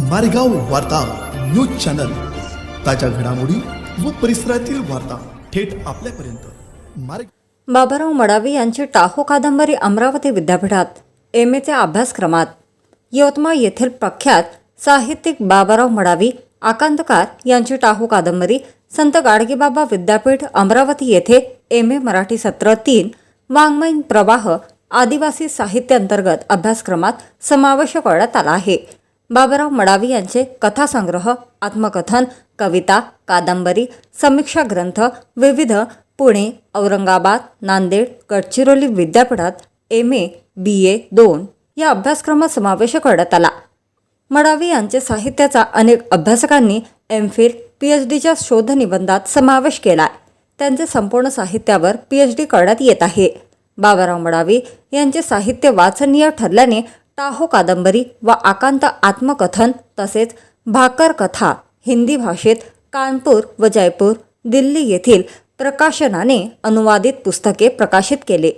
मारेगाव वार्ता news channel. ताज्या घडामोडी व परिसरातील वार्ता थेट आपल्यापर्यंत. मारे बाबाराव मडावी यांची टाहो कादंबरी अमरावती विद्यापीठात एम एच्या अभ्यासक्रमात. यवतमाळ येथील प्रख्यात साहित्यिक बाबाराव मडावी आकांतकार यांची टाहो कादंबरी संत गाडगेबाबा विद्यापीठ अमरावती येथे एम ए मराठी सत्र तीन वाङ्मयीन प्रवाह आदिवासी साहित्य अंतर्गत अभ्यासक्रमात समावेश करण्यात आला आहे. बाबराव मडावी यांचे कथासंग्रह आत्मकथन कविता कादंबरी समीक्षा ग्रंथ विविध पुणे औरंगाबाद नांदेड गडचिरोली विद्यापीठात एम ए बी ए दोन या अभ्यासक्रमात समावेश करण्यात आला. मडावी यांचे साहित्याचा अनेक अभ्यासकांनी एम फिल पी एच डीच्या शोधनिबंधात समावेश केला त्यांचे संपूर्ण साहित्यावर पी एच डी करण्यात येत आहे. बाबाराव मडावी यांचे साहित्य वाचनीय ठरल्याने टाहो कादंबरी व आकांत आत्मकथन तसेच भाकर कथा हिंदी भाषेत कानपूर व जयपूर दिल्ली येथील प्रकाशनाने अनुवादित पुस्तके प्रकाशित केले.